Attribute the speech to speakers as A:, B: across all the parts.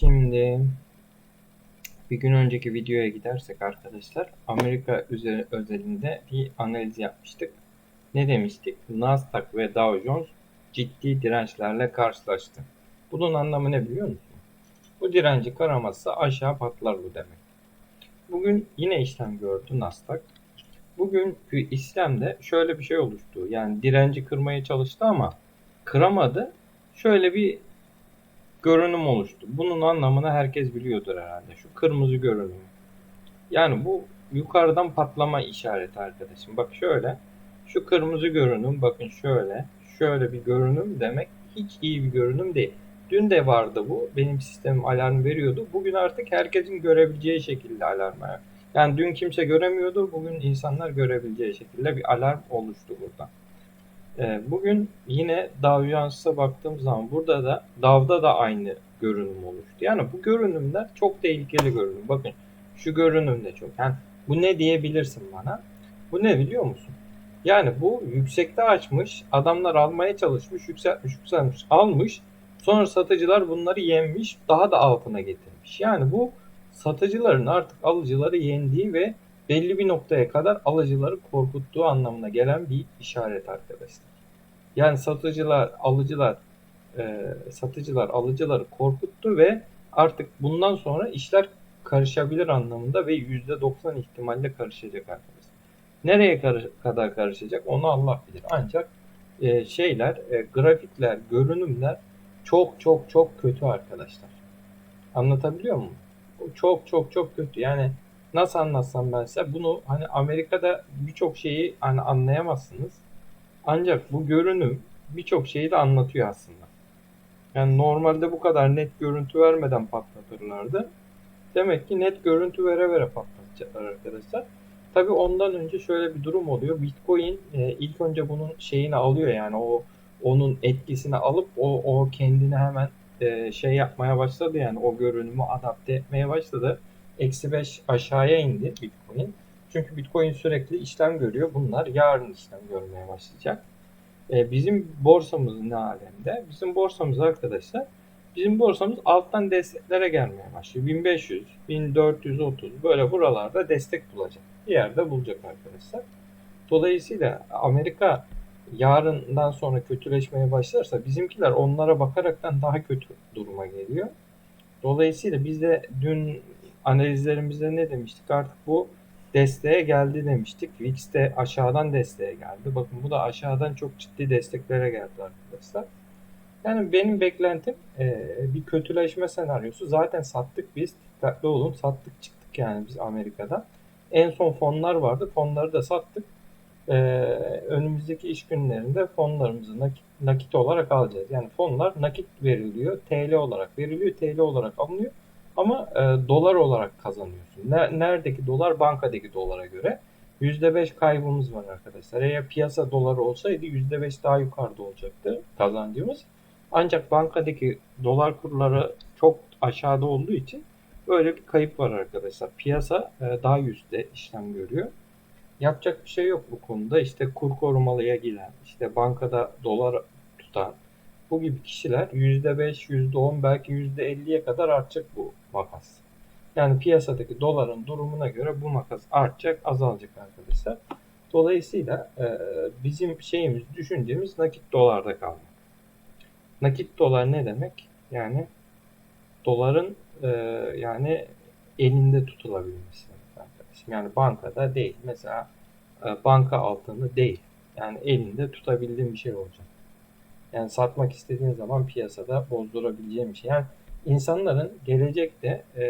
A: Şimdi bir gün önceki videoya gidersek arkadaşlar Amerika üzeri özelinde bir analiz yapmıştık. Ne demiştik? Nasdaq ve Dow Jones ciddi dirençlerle karşılaştı. Bunun anlamı ne biliyor musun? Bu direnci kıramazsa aşağı patlar bu demek. Bugün yine işlem gördü Nasdaq. Bugünkü işlemde şöyle bir şey oluştu. Yani direnci kırmaya çalıştı ama kıramadı. Şöyle bir görünüm oluştu. Bunun anlamını herkes biliyordur herhalde. Şu kırmızı görünüm. Yani bu yukarıdan patlama işareti arkadaşım. Bak şöyle. Şu kırmızı görünüm bakın şöyle. Şöyle bir görünüm demek hiç iyi bir görünüm değil. Dün de vardı bu. Benim sistemim alarm veriyordu. Bugün artık herkesin görebileceği şekilde alarm ver- Yani dün kimse göremiyordu. Bugün insanlar görebileceği şekilde bir alarm oluştu burada. Ee, Bugün yine Dow Jones'a baktığım zaman burada da Dow'da da aynı görünüm oluştu. Yani bu görünümler çok tehlikeli görünüm. Bakın şu görünüm de çok. Yani bu ne diyebilirsin bana? Bu ne biliyor musun? Yani bu yüksekte açmış, adamlar almaya çalışmış, yükseltmiş, yükseltmiş, almış. Sonra satıcılar bunları yenmiş, daha da altına getirmiş. Yani bu satıcıların artık alıcıları yendiği ve belli bir noktaya kadar alıcıları korkuttuğu anlamına gelen bir işaret arkadaşlar. Yani satıcılar, alıcılar, e, satıcılar alıcıları korkuttu ve artık bundan sonra işler karışabilir anlamında ve %90 ihtimalle karışacak arkadaşlar. Nereye karı- kadar karışacak onu Allah bilir. Ancak e, şeyler, e, grafikler, görünümler çok çok çok kötü arkadaşlar. Anlatabiliyor muyum? Çok çok çok kötü. Yani nasıl anlatsam ben size bunu hani Amerika'da birçok şeyi hani anlayamazsınız. Ancak bu görünüm birçok şeyi de anlatıyor aslında. Yani normalde bu kadar net görüntü vermeden patlatırlardı. Demek ki net görüntü vere vere patlatacaklar arkadaşlar. Tabi ondan önce şöyle bir durum oluyor. Bitcoin e, ilk önce bunun şeyini alıyor yani o onun etkisini alıp o, o kendini hemen e, şey yapmaya başladı yani o görünümü adapte etmeye başladı. Eksi 5 aşağıya indi Bitcoin. Çünkü Bitcoin sürekli işlem görüyor. Bunlar yarın işlem görmeye başlayacak. E, bizim borsamız ne alemde? Bizim borsamız arkadaşlar bizim borsamız alttan desteklere gelmeye başlıyor. 1500, 1430 böyle buralarda destek bulacak. Bir yerde bulacak arkadaşlar. Dolayısıyla Amerika yarından sonra kötüleşmeye başlarsa bizimkiler onlara bakaraktan daha kötü duruma geliyor. Dolayısıyla biz de dün analizlerimizde ne demiştik? Artık bu desteğe geldi demiştik. VIX de aşağıdan desteğe geldi. Bakın bu da aşağıdan çok ciddi desteklere geldi arkadaşlar. Yani benim beklentim e, bir kötüleşme senaryosu. Zaten sattık biz. Dikkatli olun. Sattık çıktık yani biz Amerika'dan. En son fonlar vardı. Fonları da sattık. E, önümüzdeki iş günlerinde fonlarımızı nakit, nakit olarak alacağız. Yani fonlar nakit veriliyor. TL olarak veriliyor. TL olarak alınıyor. Ama e, dolar olarak kazanıyorsun. Ne- Neredeki dolar? Bankadaki dolara göre. %5 kaybımız var arkadaşlar. Eğer piyasa doları olsaydı %5 daha yukarıda olacaktı kazancımız. Ancak bankadaki dolar kurları çok aşağıda olduğu için böyle bir kayıp var arkadaşlar. Piyasa e, daha yüzde işlem görüyor. Yapacak bir şey yok bu konuda. İşte kur korumalıya giren, işte bankada dolar tutan bu gibi kişiler %5, %10 belki %50'ye kadar artacak bu makas. Yani piyasadaki doların durumuna göre bu makas artacak, azalacak arkadaşlar. Dolayısıyla e, bizim şeyimiz, düşüncemiz nakit dolarda kalmak. Nakit dolar ne demek? Yani doların e, yani elinde tutulabilmesi arkadaşım. Yani bankada değil. Mesela e, banka altını değil. Yani elinde tutabildiğin bir şey olacak. Yani satmak istediğin zaman piyasada bozdurabileceğin bir şey. Yani insanların gelecekte e,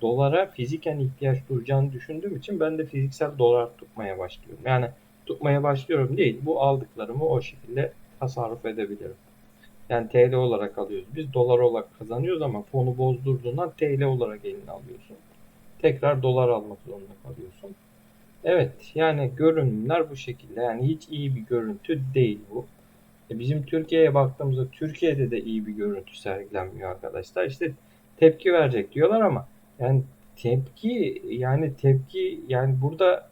A: dolara fiziken ihtiyaç duyacağını düşündüğüm için ben de fiziksel dolar tutmaya başlıyorum. Yani tutmaya başlıyorum değil. Bu aldıklarımı o şekilde tasarruf edebilirim. Yani TL olarak alıyoruz. Biz dolar olarak kazanıyoruz ama fonu bozdurduğundan TL olarak eline alıyorsun. Tekrar dolar almak zorunda kalıyorsun. Evet yani görünümler bu şekilde. Yani hiç iyi bir görüntü değil bu. E, Bizim Türkiye'ye baktığımızda Türkiye'de de iyi bir görüntü sergilenmiyor arkadaşlar. İşte tepki verecek diyorlar ama yani tepki yani tepki yani burada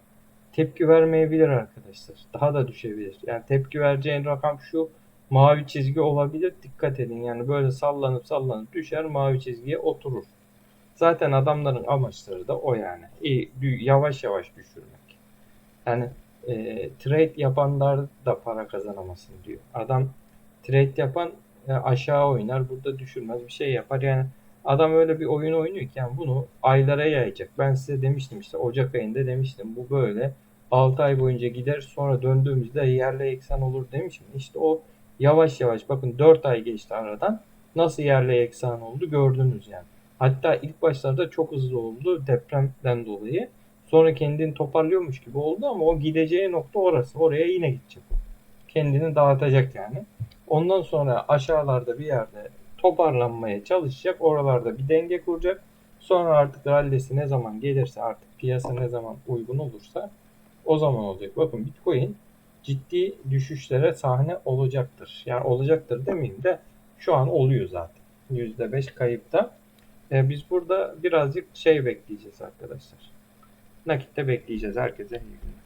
A: tepki vermeyebilir arkadaşlar. Daha da düşebilir. Yani tepki vereceğin rakam şu mavi çizgi olabilir. Dikkat edin yani böyle sallanıp sallanıp düşer mavi çizgiye oturur. Zaten adamların amaçları da o yani. Dü- yavaş yavaş düşürmek. Yani e, trade yapanlar da para kazanamasın diyor. Adam trade yapan e, aşağı oynar, burada düşürmez bir şey yapar. Yani adam öyle bir oyun oynuyor ki yani bunu aylara yayacak. Ben size demiştim işte Ocak ayında demiştim bu böyle 6 ay boyunca gider sonra döndüğümüzde yerle eksen olur demiştim. İşte o yavaş yavaş bakın 4 ay geçti aradan nasıl yerle eksen oldu gördünüz yani. Hatta ilk başlarda çok hızlı oldu depremden dolayı. Sonra kendini toparlıyormuş gibi oldu ama o gideceği nokta orası. Oraya yine gidecek. Kendini dağıtacak yani. Ondan sonra aşağılarda bir yerde toparlanmaya çalışacak. Oralarda bir denge kuracak. Sonra artık rallisi ne zaman gelirse artık piyasa ne zaman uygun olursa o zaman olacak. Bakın Bitcoin ciddi düşüşlere sahne olacaktır. Yani olacaktır demeyeyim de şu an oluyor zaten. %5 kayıpta. Ee, biz burada birazcık şey bekleyeceğiz arkadaşlar. Nakitte bekleyeceğiz. Herkese iyi.